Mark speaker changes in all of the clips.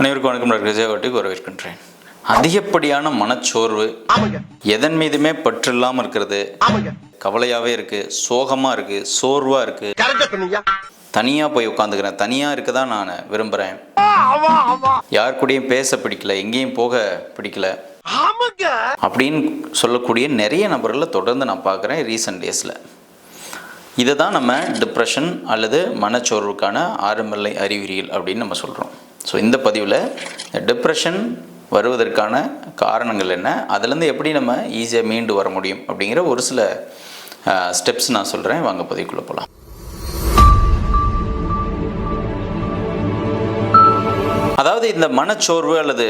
Speaker 1: அனைவருக்கும் வணக்கம் டாக்டர் விஜயவாட்டிக்கு வரவேற்கின்றேன். அதிகப்படியான மனச்சோர்வு எதன் மீதுமே பற்று இல்லாமல் இருக்கிறது. கவலையாகவே இருக்கு சோகமாக இருக்கு சோர்வாக இருக்கு. தனியாக போய் உட்காந்துக்கிறேன். தனியாக இருக்க தான் நான் விரும்புகிறேன் யார் கூடயும் பேச பிடிக்கல எங்கேயும் போக பிடிக்கல. அப்படின்னு சொல்லக்கூடிய நிறைய நபர்களை தொடர்ந்து நான் பார்க்குறேன் ரீசெண்ட் டேஸில் இதை தான் நம்ம டிப்ரெஷன் அல்லது மனச்சோர்வுக்கான ஆரம்பநிலை அறிகுறிகள் அப்படின்னு நம்ம சொல்கிறோம் ஸோ இந்த பதிவில் டிப்ரெஷன் வருவதற்கான காரணங்கள் என்ன? அதுலேருந்து எப்படி நம்ம ஈஸியாக மீண்டு வர முடியும் அப்படிங்கிற ஒரு சில ஸ்டெப்ஸ் நான் சொல்கிறேன் வாங்க பதிவுக்குள்ளே போகலாம் அதாவது இந்த மனச்சோர்வு அல்லது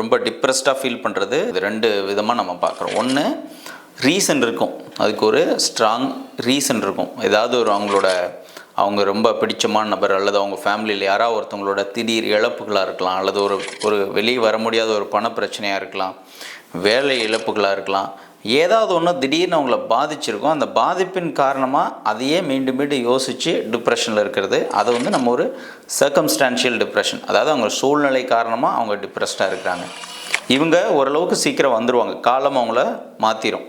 Speaker 1: ரொம்ப டிப்ரெஸ்டாக ஃபீல் பண்ணுறது இது ரெண்டு விதமாக நம்ம பார்க்குறோம். ஒன்று ரீசன் இருக்கும். அதுக்கு ஒரு ஸ்ட்ராங் ரீசன் இருக்கும். ஏதாவது ஒரு அவங்களோட அவங்க ரொம்ப பிடிச்சமான நபர் அல்லது அவங்க ஃபேமிலியில் யாராவது ஒருத்தவங்களோட திடீர் இழப்புகளாக இருக்கலாம் அல்லது ஒரு ஒரு வெளியே வர முடியாத ஒரு பண பிரச்சனையாக இருக்கலாம் வேலை இழப்புகளாக இருக்கலாம் ஏதாவது ஒன்று திடீர்னு அவங்கள பாதிச்சிருக்கும். அந்த பாதிப்பின் காரணமாக அதையே மீண்டும் மீண்டும் யோசித்து டிப்ரெஷனில் இருக்கிறது. அதை வந்து நம்ம ஒரு சர்க்கம்ஸ்டான்ஷியல் டிப்ரெஷன் அதாவது அவங்க சூழ்நிலை காரணமாக அவங்க டிப்ரெஸ்டாக இருக்கிறாங்க. இவங்க ஓரளவுக்கு சீக்கிரம் வந்துடுவாங்க காலம் அவங்கள மாற்றிடும்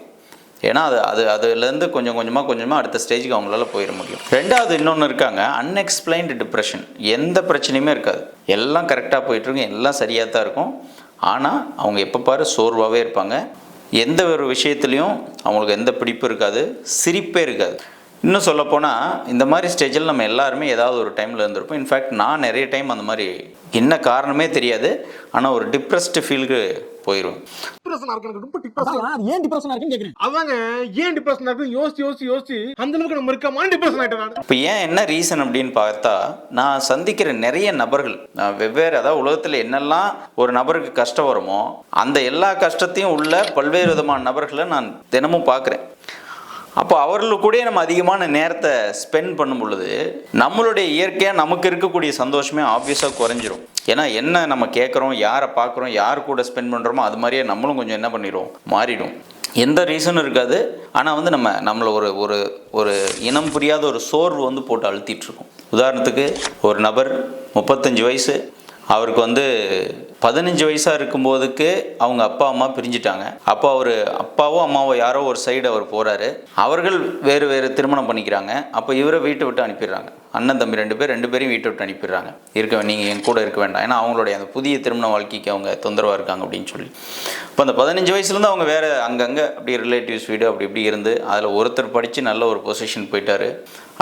Speaker 1: ஏன்னா அது அது அதுலேருந்து கொஞ்சம் கொஞ்சமாக கொஞ்சமாக அடுத்த ஸ்டேஜுக்கு அவங்களால போயிட முடியும். ரெண்டாவது இன்னொன்று இருக்காங்க அன்எக்ஸ்பிளைன்டு டிப்ரெஷன் எந்த பிரச்சனையுமே இருக்காது. எல்லாம் கரெக்டாக போயிட்டுருக்கும் எல்லாம் சரியாக தான் இருக்கும். ஆனால் அவங்க எப்போ பாரு சோர்வாகவே இருப்பாங்க. எந்த ஒரு விஷயத்துலையும் அவங்களுக்கு எந்த பிடிப்பும் இருக்காது சிரிப்பே இருக்காது. இன்னும் சொல்லப்போனால் இந்த மாதிரி ஸ்டேஜில் நம்ம எல்லாருமே ஏதாவது ஒரு டைமில் இருந்திருப்போம். இன்ஃபேக்ட் நான் நிறைய டைம் அந்த மாதிரி என்ன காரணமே தெரியாது. ஆனால் ஒரு டிப்ரெஸ்டு ஃபீலுக்கு போயிடுவேன்
Speaker 2: டிப்ரெஷனா இருக்கு ரொம்ப டிப்ரெஷன்
Speaker 3: ஏன் டிப்ரெஷனா இருக்குன்னு கேக்குறேன்.
Speaker 2: அதாங்க ஏன் டிப்ரெஷன் இருக்கு? யோசிச்சு யோசிச்சு யோசிச்சு அந்த அளவுக்கு நம்ம இருக்கமான டிப்ரெஷன் ஆயிட்டேன்
Speaker 1: இப்போ ஏன் என்ன ரீசன் அப்படின்னு பார்த்தா நான் சந்திக்கிற நிறைய நபர்கள் நான் வெவ்வேறு அதாவது உலகத்தில் என்னெல்லாம் ஒரு நபருக்கு கஷ்டம் வருமோ அந்த எல்லா கஷ்டத்தையும் உள்ள பல்வேறு விதமான நபர்களை நான் தினமும் பார்க்குறேன். அப்போ அவர்கள் கூட நம்ம அதிகமான நேரத்தை ஸ்பெண்ட் பண்ணும் பொழுது நம்மளுடைய இயற்கையாக நமக்கு இருக்கக்கூடிய சந்தோஷமே ஆப்வியஸாக குறைஞ்சிரும். ஏன்னா என்ன நம்ம கேட்குறோம் யாரை பார்க்குறோம் யார் கூட ஸ்பெண்ட் பண்ணுறோமோ அது மாதிரியே நம்மளும் கொஞ்சம் என்ன பண்ணிடுவோம் மாறிடும். எந்த ரீசனும் இருக்காது. ஆனால் வந்து நம்ம நம்மளை ஒரு ஒரு ஒரு இனம் புரியாத ஒரு சோர்வு வந்து போட்டு அழுத்திட்டு இருக்கோம். உதாரணத்துக்கு ஒரு நபர் முப்பத்தஞ்சு வயசு அவருக்கு வந்து பதினஞ்சு வயசாக இருக்கும்போதுக்கு அவங்க அப்பா அம்மா பிரிஞ்சிட்டாங்க. அப்போ அவர் அப்பாவோ அம்மாவோ யாரோ ஒரு சைடு அவர் போகிறாரு அவர்கள் வேறு வேறு திருமணம் பண்ணிக்கிறாங்க. அப்போ இவரை வீட்டை விட்டு அனுப்பிடுறாங்க. அண்ணன் தம்பி ரெண்டு பேர் ரெண்டு பேரையும் வீட்டை விட்டு அனுப்பிடுறாங்க. இருக்க நீங்கள் என் கூட இருக்க வேண்டாம். ஏன்னா அவங்களுடைய அந்த புதிய திருமண வாழ்க்கைக்கு அவங்க தொந்தரவாக இருக்காங்க அப்படின்னு சொல்லி. இப்போ அந்த பதினஞ்சு வயசுலேருந்து அவங்க வேறு அங்கங்கே அப்படி ரிலேட்டிவ்ஸ் வீடு அப்படி இப்படி இருந்து அதில் ஒருத்தர் படித்து நல்ல ஒரு பொசிஷன் போயிட்டார்.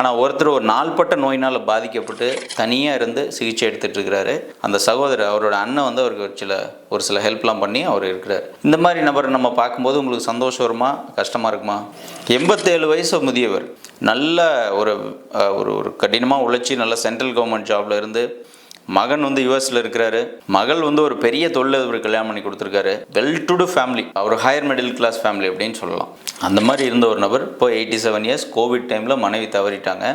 Speaker 1: ஆனால் ஒருத்தர் ஒரு நாள்பட்ட நோயினால் பாதிக்கப்பட்டு தனியாக இருந்து சிகிச்சை எடுத்துகிட்டு இருக்கிறாரு. அந்த சகோதரர் அவரோட அண்ணன் வந்து அவருக்கு ஒரு சில ஒரு சில ஹெல்ப்லாம் பண்ணி அவர் இருக்கிறார். இந்த மாதிரி நபரை நம்ம பார்க்கும்போது உங்களுக்கு சந்தோஷம் வருமா? கஷ்டமாக இருக்குமா? எண்பத்தேழு வயசு முதியவர். நல்ல ஒரு ஒரு ஒரு கடினமாக உழைச்சி நல்ல சென்ட்ரல் கவர்மெண்ட் ஜாப்ல இருந்து மகன் வந்து யூஎஸ்ல இருக்கிறாரு. மகள் வந்து ஒரு பெரிய தொழிலதிபர் கல்யாணம் பண்ணி கொடுத்துருக்காரு. வெல் டு டு ஃபேமிலி அவர் ஹையர் மிடில் கிளாஸ் ஃபேமிலி அப்படின்னு சொல்லலாம். அந்த மாதிரி இருந்த ஒரு நபர் இப்போ எயிட்டி செவன் இயர்ஸ் கோவிட் டைமில் மனைவி தவறிட்டாங்க.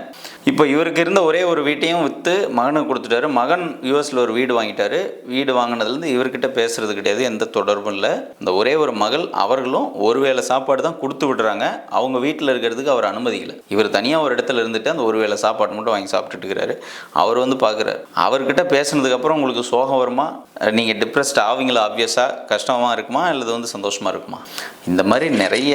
Speaker 1: இப்போ இவருக்கு இருந்த ஒரே ஒரு வீட்டையும் விற்று மகனுக்கு கொடுத்துட்டாரு. மகன் யூஎஸ்ல ஒரு வீடு வாங்கிட்டாரு. வீடு வாங்கினதுலேருந்து இவர்கிட்ட பேசுறது கிடையாது எந்த தொடர்பும் இல்லை. இந்த ஒரே ஒரு மகள் அவர்களும் ஒருவேளை சாப்பாடு தான் கொடுத்து விடுறாங்க. அவங்க வீட்டில் இருக்கிறதுக்கு அவர் அனுமதிக்கல இவர் தனியாக ஒரு இடத்துல இருந்துட்டு அந்த ஒரு வேளை சாப்பாடு மட்டும் வாங்கி சாப்பிட்டுட்டு இருக்கிறாரு. அவர் வந்து பார்க்குறாரு. அவர்கிட்ட பேசுனதுக்கப்புறம் உங்களுக்கு சோகம் வருமா? நீங்கள் டிப்ரெஸ்ட் ஆவீங்களா ஆப்வியஸாக கஷ்டமாக இருக்குமா அல்லது வந்து சந்தோஷமாக இருக்குமா? இந்த மாதிரி நிறைய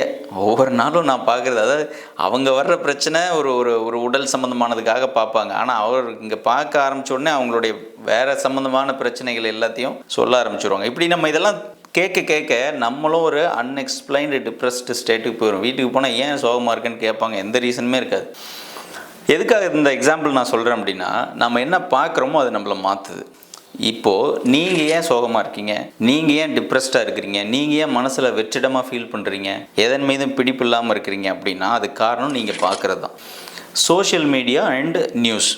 Speaker 1: ஒவ்வொரு நாளும் நான் பார்க்குறது. அதாவது அவங்க வர்ற பிரச்சனை ஒரு ஒரு ஒரு உடல் சம்பந்தமானதுக்காக பார்ப்பாங்க. ஆனால் அவர் இங்கே பார்க்க ஆரம்பிச்ச உடனே அவங்களுடைய வேறு சம்மந்தமான பிரச்சனைகள் எல்லாத்தையும் சொல்ல ஆரம்பிச்சிருவாங்க. இப்படி நம்ம இதெல்லாம் கேட்க கேட்க நம்மளும் ஒரு அன்எக்ஸ்பிளைன்டு டிப்ரெஸ்டு ஸ்டேட்டுக்கு போயிடும் வீட்டுக்கு போனால் ஏன் சோகமாக இருக்குன்னு கேட்பாங்க. எந்த ரீசனுமே இருக்காது. எதுக்காக இந்த எக்ஸாம்பிள் நான் சொல்கிறேன் அப்படின்னா நம்ம என்ன பார்க்குறோமோ அது நம்மளை மாற்றுது இப்போது நீங்கள் ஏன் சோகமாக இருக்கீங்க? நீங்கள் ஏன் டிப்ரெஸ்டாக இருக்கிறீங்க? நீங்கள் ஏன் மனசில் வெற்றிடமாக ஃபீல் பண்ணுறீங்க எதன் மீதும் பிடிப்பு இல்லாமல் இருக்கிறீங்க அப்படின்னா அது காரணம் நீங்கள் பார்க்குறது தான். சோஷியல் மீடியா அண்ட் நியூஸ்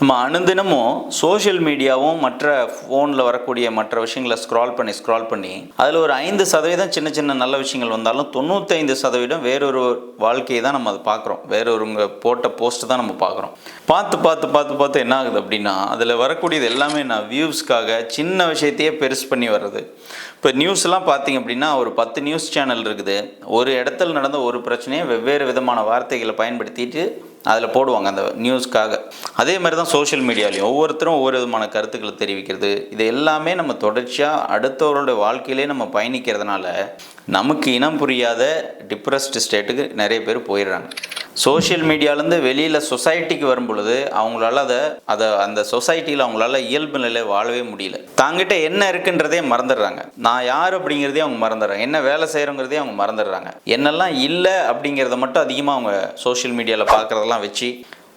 Speaker 1: நம்ம அனுதினமும் சோஷியல் மீடியாவும் மற்ற ஃபோனில் வரக்கூடிய மற்ற விஷயங்களை ஸ்க்ரால் பண்ணி ஸ்க்ரால் பண்ணி அதில் ஒரு ஐந்து சதவீதம் சின்ன சின்ன நல்ல விஷயங்கள் வந்தாலும் தொண்ணூத்தைந்து சதவீதம் வேறொரு வாழ்க்கையை தான் நம்ம அதை பார்க்குறோம். வேறொருங்க போட்ட போஸ்ட் தான் நம்ம பார்க்குறோம். பார்த்து பார்த்து பார்த்து பார்த்து என்ன ஆகுது அப்படின்னா அதில் வரக்கூடியது எல்லாமே நான் வியூஸ்க்காக சின்ன விஷயத்தையே பெருசு பண்ணி வர்றது. இப்போ நியூஸ்லாம் பார்த்தீங்க அப்படின்னா ஒரு பத்து நியூஸ் சேனல் இருக்குது. ஒரு இடத்துல நடந்த ஒரு பிரச்சனையை வெவ்வேறு விதமான வார்த்தைகளை பயன்படுத்திட்டு அதில் போடுவாங்க அந்த நியூஸ்க்காக அதே மாதிரி தான் சோஷியல் மீடியாலையும் ஒவ்வொருத்தரும் ஒவ்வொரு விதமான கருத்துக்களை தெரிவிக்கிறது. இது எல்லாமே நம்ம தொடர்ச்சியாக அடுத்தவரோட வாழ்க்கையிலே நம்ம பயணிக்கிறதுனால நமக்கு இனம் புரியாத டிப்ரெஸ்டு ஸ்டேட்டுக்கு நிறைய பேர் போயிடுறாங்க. சோஷியல் மீடியாலேருந்து வெளியில் சொசைட்டிக்கு வரும் பொழுது அவங்களால அதை அதை அந்த சொசைட்டியில் அவங்களால இயல்பு நிலை வாழவே முடியல. தாங்கிட்ட என்ன இருக்குன்றதே மறந்துடுறாங்க. நான் யார் அப்படிங்கிறதே அவங்க மறந்துடுறாங்க. என்ன வேலை செய்கிறோங்கிறதே அவங்க மறந்துடுறாங்க. என்னெல்லாம் இல்லை அப்படிங்கிறத மட்டும் அதிகமாக அவங்க சோஷியல் மீடியாவில் பார்க்குறதெல்லாம் வச்சு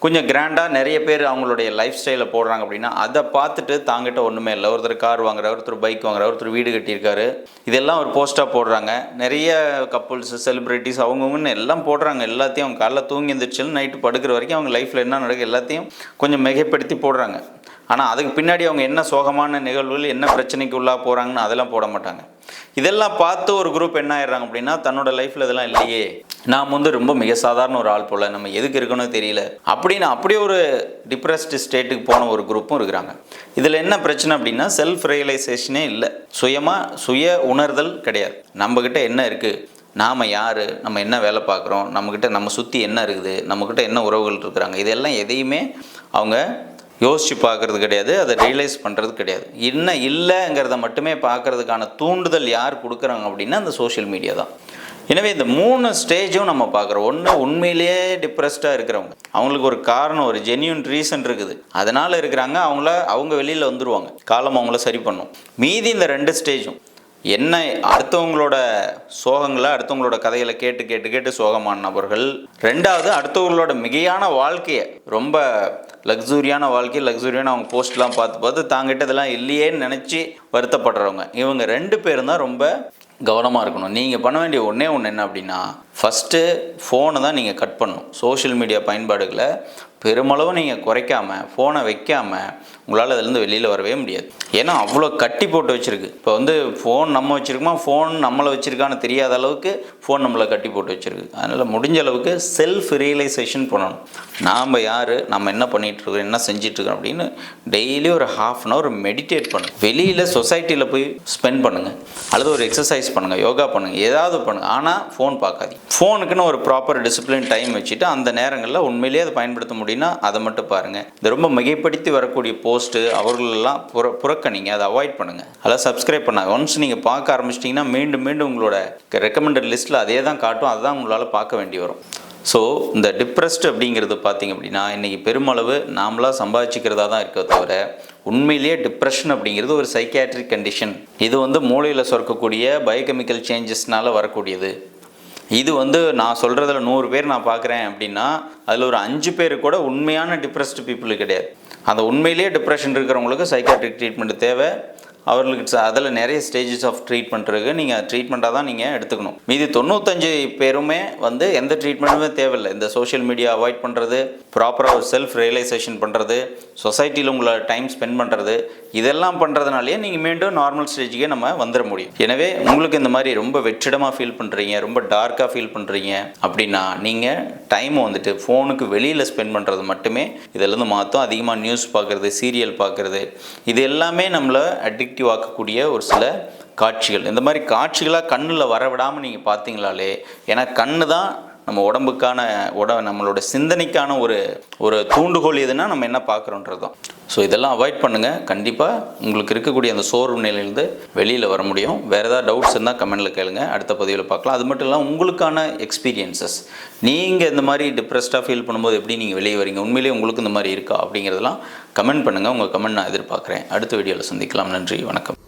Speaker 1: கொஞ்சம் கிராண்டாக நிறைய பேர் அவங்களுடைய லைஃப் ஸ்டைலை போடுறாங்க அப்படின்னா அதை பார்த்துட்டு தாங்கிட்ட ஒன்றுமே இல்லை. ஒருத்தர் கார் வாங்குறாரு ஒருத்தர் பைக் வாங்குறாரு ஒருத்தர் வீடு கட்டியிருக்காரு. இதெல்லாம் ஒரு போஸ்ட்டாக போடுறாங்க. நிறைய கப்புள்ஸ் செலிப்ரிட்டிஸ் அவங்கவுங்கன்னு எல்லாம் போடுறாங்க. எல்லாத்தையும் அவங்க காலைல தூங்கி எழுந்திரிச்சு நைட்டு படுக்கிற வரைக்கும் அவங்க லைஃப்பில் என்ன நடக்குது எல்லாத்தையும் கொஞ்சம் மிகைப்படுத்தி போடுறாங்க. ஆனால் அதுக்கு பின்னாடி அவங்க என்ன சோகமான நிகழ்வுகள் என்ன பிரச்சனைக்கு உள்ளாக போகிறாங்கன்னு அதெல்லாம் போட மாட்டாங்க. இதெல்லாம் பார்த்து ஒரு குரூப் என்ன ஆயிடுறாங்க அப்படின்னா தன்னோட லைஃப்பில் இதெல்லாம் இல்லையே. நாம் வந்து ரொம்ப மிக சாதாரண ஒரு ஆள் போல் நம்ம எதுக்கு இருக்கணும் தெரியல. அப்படின்னு அப்படியே ஒரு டிப்ரெஸ்டு ஸ்டேட்டுக்கு போன ஒரு குரூப்பும் இருக்கிறாங்க. இதில் என்ன பிரச்சனை அப்படின்னா செல்ஃப் ரியலைசேஷனே இல்லை. சுயமாக சுய உணர்தல் கிடையாது. நம்மக்கிட்ட என்ன இருக்குது நாம் யார்? நம்ம என்ன வேலை பார்க்குறோம்? நம்மக்கிட்ட நம்ம சுற்றி என்ன இருக்குது? நம்மக்கிட்ட என்ன உறவுகள் இருக்கிறாங்க? இதெல்லாம் எதையுமே அவங்க யோசித்து பார்க்கறது கிடையாது அதை ரியலைஸ் பண்ணுறது கிடையாது. என்ன இல்லைங்கிறத மட்டுமே பார்க்கறதுக்கான தூண்டுதல் யார் கொடுக்குறாங்க அப்படின்னா அந்த சோஷியல் மீடியா தான். எனவே இந்த மூணு ஸ்டேஜும் நம்ம பார்க்குறோம். ஒன்று உண்மையிலேயே டிப்ரெஸ்டாக இருக்கிறவங்க. அவங்களுக்கு ஒரு காரணம் ஒரு ஜென்யூன் ரீசன் இருக்குது. அதனால் இருக்கிறாங்க அவங்கள அவங்க வெளியில் வந்துடுவாங்க காலம் அவங்கள சரி பண்ணும். மீதி இந்த ரெண்டு ஸ்டேஜும் என்ன அடுத்தவங்களோட சோகங்களை அடுத்தவங்களோட கதைகளை கேட்டு கேட்டு கேட்டு சோகமான நபர்கள். ரெண்டாவது அடுத்தவங்களோட மிகையான வாழ்க்கையை ரொம்ப லக்ஸூரியான வாழ்க்கை லக்ஸூரியான அவங்க போஸ்ட்லாம் பார்த்து பார்த்து தாங்கிட்ட இதெல்லாம் இல்லையேன்னு நினச்சி வருத்தப்படுறவங்க. இவங்க ரெண்டு பேரும் தான் ரொம்ப கவனமாக இருக்கணும். நீங்கள் பண்ண வேண்டிய ஒன்றே ஒன்று என்ன அப்படின்னா ஃபஸ்ட்டு ஃபோனை தான் நீங்கள் கட் பண்ணணும். சோஷியல் மீடியா பயன்பாடுகளை பெருமளவு நீங்கள் குறைக்காமல் ஃபோனை வைக்காமல் உங்களால் அதுலேருந்து வெளியில் வரவே முடியாது. ஏன்னா அவ்வளோ கட்டி போட்டு வச்சுருக்கு. இப்போ வந்து ஃபோன் நம்ம வச்சுருக்கோமா? ஃபோன் நம்மளை வச்சுருக்கான்னு தெரியாத அளவுக்கு ஃபோன் நம்மளை கட்டி போட்டு வச்சுருக்கு. அதனால் முடிஞ்ச அளவுக்கு செல்ஃப் ரியலைசேஷன் பண்ணணும். நாம் யார்? நம்ம என்ன பண்ணிகிட்ருக்கோம் என்ன செஞ்சிட்ருக்கோம் அப்படின்னு டெய்லி ஒரு ஹாஃப் அன் ஹவர் மெடிடேட் பண்ணும் வெளியில் சொசைட்டியில் போய் ஸ்பெண்ட் பண்ணுங்கள் அல்லது ஒரு எக்ஸசைஸ் பண்ணுங்கள் யோகா பண்ணுங்கள் ஏதாவது பண்ணுங்கள் ஆனால் ஃபோன் பார்க்காதீங்க. ஃபோனுக்குன்னு ஒரு ப்ராப்பர் டிசிப்ளின் டைம் வச்சுட்டு அந்த நேரங்களில் உண்மையிலேயே அதை பயன்படுத்த முடியும். அப்படின்னா அதை மட்டும் பாருங்கள் இது ரொம்ப மிகைப்படுத்தி வரக்கூடிய போஸ்ட்டு அவர்களெல்லாம் புற புறக்கணிங்க. அதை அவாய்ட் பண்ணுங்கள் அதெல்லாம் சப்ஸ்கிரைப் பண்ணாங்க ஒன்ஸ் நீங்கள் பார்க்க ஆரம்பிச்சிட்டிங்கன்னா மீண்டும் மீண்டும் உங்களோட ரெக்கமெண்டட் லிஸ்ட்டில் அதே தான் காட்டும். அதுதான் உங்களால் பார்க்க வேண்டி வரும். ஸோ இந்த டிப்ரெஸ்ட் அப்படிங்கிறது பார்த்தீங்க அப்படின்னா இன்றைக்கி பெருமளவு நாமளாக சம்பாதிச்சிக்கிறதா தான் இருக்கே தவிர உண்மையிலேயே டிப்ரெஷன் அப்படிங்கிறது ஒரு சைக்கியாட்ரிக் கண்டிஷன் இது வந்து மூளையில் சுரக்கக்கூடிய பயோகெமிக்கல் சேஞ்சஸ்னால வரக்கூடியது. இது வந்து நான் சொல்கிறதுல நூறு பேர் நான் பார்க்குறேன் அப்படின்னா அதில் ஒரு அஞ்சு பேர் கூட உண்மையான டிப்ரெஸ்டு பீப்புள் கிடையாது. அந்த உண்மையிலேயே டிப்ரெஷன் இருக்கிறவங்களுக்கு சைக்காட்ரிக் ட்ரீட்மெண்ட் தேவை. அவர்களுக்கு அதில் நிறைய ஸ்டேஜஸ் ஆஃப் ட்ரீட்மெண்ட் இருக்குது நீங்கள் ட்ரீட்மெண்ட்டாக தான் நீங்கள் எடுத்துக்கணும். மீதி தொண்ணூத்தஞ்சு பேருமே வந்து எந்த ட்ரீட்மெண்ட்டுமே தேவையில்லை. இந்த சோஷியல் மீடியா அவாய்ட் பண்ணுறது ப்ராப்பராக ஒரு செல்ஃப் ரியலைசேஷன் பண்ணுறது சொசைட்டியில் உங்களை டைம் ஸ்பெண்ட் பண்ணுறது இதெல்லாம் பண்ணுறதுனாலே நீங்கள் மீண்டும் நார்மல் ஸ்டேஜுக்கே நம்ம வந்துட முடியும். எனவே உங்களுக்கு இந்த மாதிரி ரொம்ப வெற்றிடமாக ஃபீல் பண்ணுறீங்க ரொம்ப டார்க்காக ஃபீல் பண்ணுறீங்க அப்படின்னா நீங்கள் டைமை வந்துட்டு ஃபோனுக்கு வெளியில் ஸ்பெண்ட் பண்ணுறது மட்டுமே இதிலேருந்து மாற்றும் அதிகமாக நியூஸ் பார்க்குறது சீரியல் பார்க்குறது இது எல்லாமே நம்மளை அடிக்டிவ் ஆக்கக்கூடிய ஒரு சில காட்சிகள். இந்த மாதிரி காட்சிகளாக கண்ணில் வர விடாமல் நீங்கள் பார்த்தீங்களாலே ஏன்னா கண்ணு தான் நம்ம உடம்புக்கான உட நம்மளோட சிந்தனைக்கான ஒரு ஒரு தூண்டுகோல் எதுனா நம்ம என்ன பார்க்குறோன்றது தான் ஸோ இதெல்லாம் அவாய்ட் பண்ணுங்கள் கண்டிப்பாக உங்களுக்கு இருக்கக்கூடிய அந்த சோர்வு நிலையிலேருந்து வெளியில் வர முடியும். வேறு ஏதாவது டவுட்ஸ் இருந்தால் கமெண்ட்டில் கேளுங்க. அடுத்த பதிவில் பார்க்கலாம். அது மட்டும் இல்லாமல் உங்களுக்கான எக்ஸ்பீரியன்சஸ் நீங்கள் இந்த மாதிரி டிப்ரெஸ்டாக ஃபீல் பண்ணும்போது எப்படி நீங்கள் வெளியே வரீங்க? உண்மையிலேயே உங்களுக்கு இந்த மாதிரி இருக்கா? அப்படிங்கிறதெல்லாம் கமெண்ட் பண்ணுங்கள் உங்கள் கமெண்ட் நான் எதிர்பார்க்குறேன். அடுத்த வீடியோவில் சந்திக்கலாம். நன்றி. வணக்கம்.